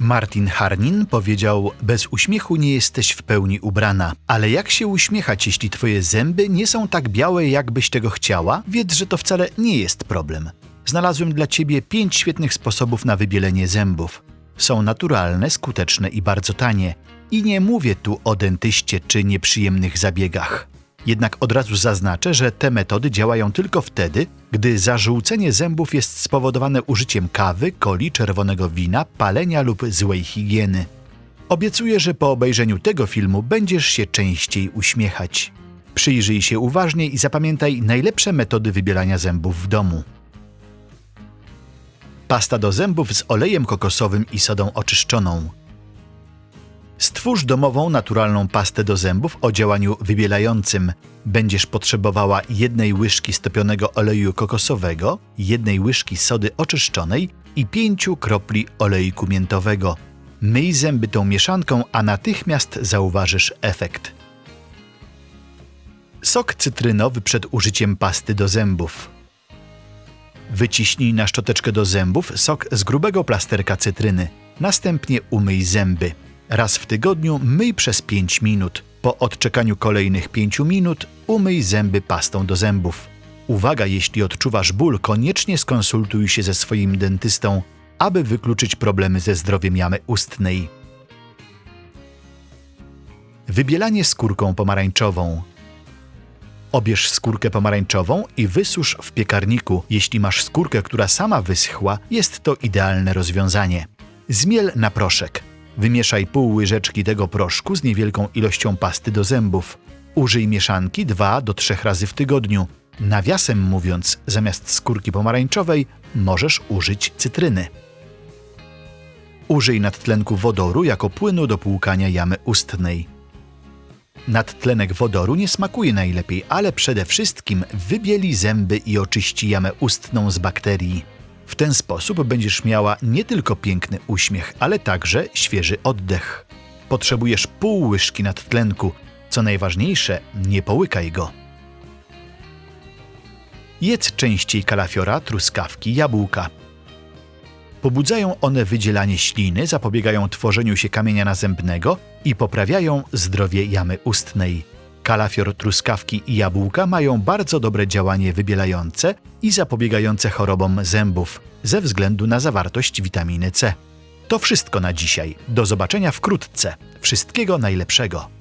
Martin Harnin powiedział: Bez uśmiechu nie jesteś w pełni ubrana, ale jak się uśmiechać, jeśli twoje zęby nie są tak białe, jakbyś tego chciała? Wiedz, że to wcale nie jest problem. Znalazłem dla ciebie pięć świetnych sposobów na wybielenie zębów. Są naturalne, skuteczne i bardzo tanie. I nie mówię tu o dentyście czy nieprzyjemnych zabiegach. Jednak od razu zaznaczę, że te metody działają tylko wtedy, gdy zażółcenie zębów jest spowodowane użyciem kawy, coli, czerwonego wina, palenia lub złej higieny. Obiecuję, że po obejrzeniu tego filmu będziesz się częściej uśmiechać. Przyjrzyj się uważnie i zapamiętaj najlepsze metody wybielania zębów w domu. Pasta do zębów z olejem kokosowym i sodą oczyszczoną. Stwórz domową naturalną pastę do zębów o działaniu wybielającym. Będziesz potrzebowała jednej łyżki stopionego oleju kokosowego, jednej łyżki sody oczyszczonej i pięciu kropli olejku miętowego. Myj zęby tą mieszanką, a natychmiast zauważysz efekt. Sok cytrynowy przed użyciem pasty do zębów. Wyciśnij na szczoteczkę do zębów sok z grubego plasterka cytryny. Następnie umyj zęby. Raz w tygodniu myj przez 5 minut. Po odczekaniu kolejnych 5 minut umyj zęby pastą do zębów. Uwaga, jeśli odczuwasz ból, koniecznie skonsultuj się ze swoim dentystą, aby wykluczyć problemy ze zdrowiem jamy ustnej. Wybielanie skórką pomarańczową. Obierz skórkę pomarańczową i wysusz w piekarniku. Jeśli masz skórkę, która sama wyschła, jest to idealne rozwiązanie. Zmiel na proszek. Wymieszaj pół łyżeczki tego proszku z niewielką ilością pasty do zębów. Użyj mieszanki 2 do 3 razy w tygodniu. Nawiasem mówiąc, zamiast skórki pomarańczowej możesz użyć cytryny. Użyj nadtlenku wodoru jako płynu do płukania jamy ustnej. Nadtlenek wodoru nie smakuje najlepiej, ale przede wszystkim wybieli zęby i oczyści jamę ustną z bakterii. W ten sposób będziesz miała nie tylko piękny uśmiech, ale także świeży oddech. Potrzebujesz pół łyżki nadtlenku. Co najważniejsze, nie połykaj go. Jedz częściej kalafiora, truskawki, jabłka. Pobudzają one wydzielanie śliny, zapobiegają tworzeniu się kamienia nazębnego i poprawiają zdrowie jamy ustnej. Kalafior, truskawki i jabłka mają bardzo dobre działanie wybielające i zapobiegające chorobom zębów ze względu na zawartość witaminy C. To wszystko na dzisiaj. Do zobaczenia wkrótce. Wszystkiego najlepszego.